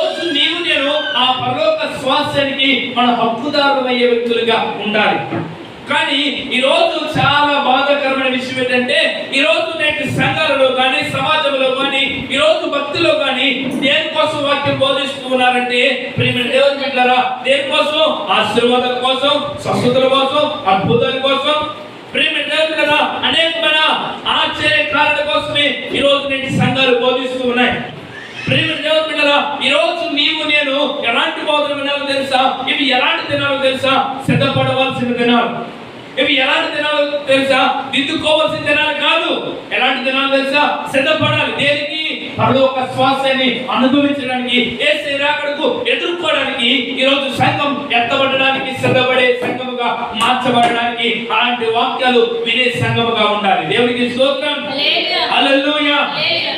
రోజు నీవు నేను ఆ పరలోక స్వాస్థ్యానికి మన హక్కుదారులమయ్యే వ్యక్తులుగా ఉండాలి. కానీ ఈ రోజు చాలా బాధాకరమైన విషయం ఏంటంటే ఈ రోజు నేటి సంఘాలలో కానీ సమాజంలో కానీ ఈ రోజు భక్తిలో కానీ దేనికోసం వాక్యం బోధిస్తూ ఉన్నారంటే ప్రేమ దేవుని దేనికోసం? ఆశీర్వాదం కోసం స్వస్థతల కోసం అద్భుతాల కోసం. ప్రేమ దేవుని బిడ్డలారా అనేకమైన ఆశ్చర్య కారణాల కోసమే ఈ రోజు నేటి సంఘాలు బోధిస్తూ ఉన్నాయి. ప్రేమ దేవుని బిడ్డలా ఈ రోజు నీవు నేను ఎలాంటి బోధన వినాలో తెలుసా? ఇవి ఎలాంటి దినాలో తెలుసా? సిద్ధపడవలసిన దినాలు. ఇవి ఎలాంటి దినాలు తెలుసా? దిద్దుకోవాల్సిన దినాలు కాదు. ఎలాంటి దినాలు తెలుసా? సిద్ధపడాలి. దేనికి? పరలోక శ్వాసాన్ని అనుభవించడానికి ఏ శరీరాకడకు ఎదుర్కోవడానికి ఈ రోజు సంఘం ఎత్తబడడానికి మార్చబడడానికి అలాంటి వాక్యాలు వినే సంఘముగా ఉండాలి. దేవునికి స్తోత్రం.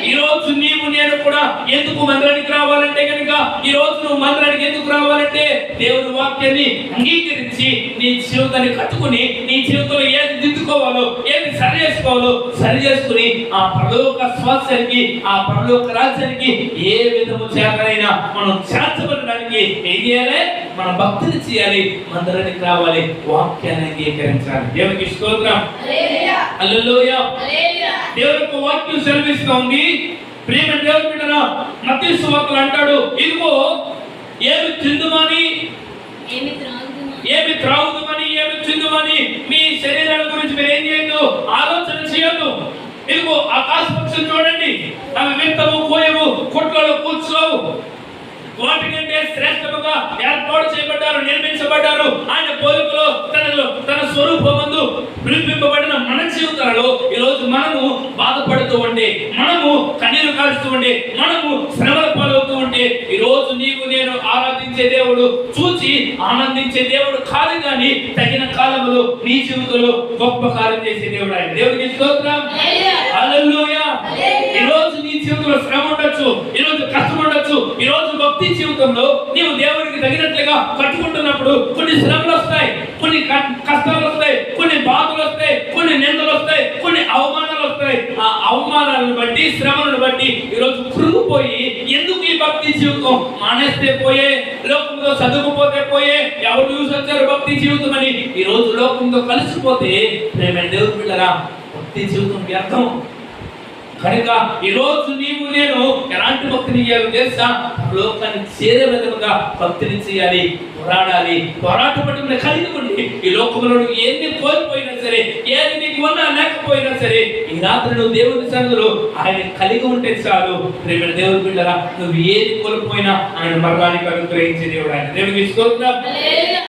ఈ రోజు నీవు నేను కూడా ఎందుకు మందిరానికి రావాలంటే కనుక ఈ రోజు నువ్వు మందిరానికి ఎందుకు రావాలంటే దేవుని వాక్యాన్ని అంగీకరించి నీ జీవితాన్ని కట్టుకుని నీ జీవితంలో ఏది దిద్దుకోవాలో ఏది సరి చేసుకోవాలో సరి చేసుకుని ఆ పరలోక స్వాస్థ్యానికి ఆ పరలోక రాజ్యానికి ఏ విధము చేతనైనా మనం చేర్చబడడానికి ఏం చేయాలి? మన భక్తిని చేయాలి మందిరానికి రావాలి వాక్యాన్ని అంగీకరించాలి దేవునికి స్తోత్రం. హల్లెలూయా. దేవుని యొక్క వాక్యం సెలవిస్తోంది ప్రేమ దేవుని బిడ్డన మత్తయి సువార్తలు అంటాడు. ఇదిగో ఏమి తిందుమని? ఏమి త్రాగుదుమా? ఏమి త్రాగుదుమని ఏమి తిందుమని? మీ శరీరాల గురించి మీరు ఏం చేయొద్దు? ఆలోచన చేయొద్దు. ఇదిగో ఆకాశ పక్షులు చూడండి. అవి కొట్లలో కూర్చోవు వాటికంటే శ్రేష్టముగా ఏర్పాటు చేయబడ్డారు నిర్మించబడ్డారు. ఆయన పోలికలో తనలో తన స్వరూపమందు పిలిపింపబడిన మన జీవితాలలో ఈ రోజు మనము బాధపడుతూ ఉంటే మనము కన్నీరు కారుస్తూ ఉంటే మనము శ్రమల పాలవుతూ ఉంటే ఈ రోజు నీవు నేను ఆరాధించే దేవుడు చూచి ఆనందించే దేవుడు కాదు కానీ తగిన కాలంలో నీ జీవితంలో గొప్ప కార్యం చేసే దేవుడు ఆయన. దేవుడికి స్తోత్రం. హల్లెలూయా. హల్లెలూయా. ఈ రోజు నీ జీవితంలో శ్రమ ఉండొచ్చు. భక్తి జీవితంలో నీవు దేవుడికి తగినట్లుగా కట్టుకుంటున్నప్పుడు కొన్ని శ్రమలు వస్తాయి కొన్ని కష్టాలు వస్తాయి కొన్ని బాధలు వస్తాయి కొన్ని నిందలు వస్తాయి కొన్ని అవమానాలు వస్తాయి. ఆ అవమానాలను బట్టి శ్రమలను బట్టి ఈరోజు కృంగిపోయి ఎందుకు ఈ భక్తి జీవితం మానేస్తే పోయే లోకంలో చదువుకుపోతే పోయే ఎవరు చూసి వచ్చారు భక్తి జీవితం అని ఈ రోజు లోకంతో కలిసిపోతే ప్రేమ దేవుడు పిల్లరా భక్తి జీవితం వ్యర్థం కనుక ఈ రోజు నీవు నేను ఎలాంటి భక్తిని చేయాలో తెలుసా? లోకాన్ని చేరే విధముగా భక్తిని చేయాలి పోరాడాలి పోరాట పట్టుకుని కలిగి ఉండి ఈ లోకంలో నువ్వు ఎన్ని కోల్పోయినా సరే ఏది నీకు ఉన్నా లేకపోయినా సరే ఈ రాత్రి నువ్వు దేవుని సన్నిధిలో ఆయన కలిగి ఉంటే చాలు. ప్రేమ దేవుని బిడ్డరా నువ్వు ఏది కోల్పోయినా ఆయన మరణానికి అనుగ్రహించే దేవుడు ఆయన. దేవుడికి స్తోత్రం.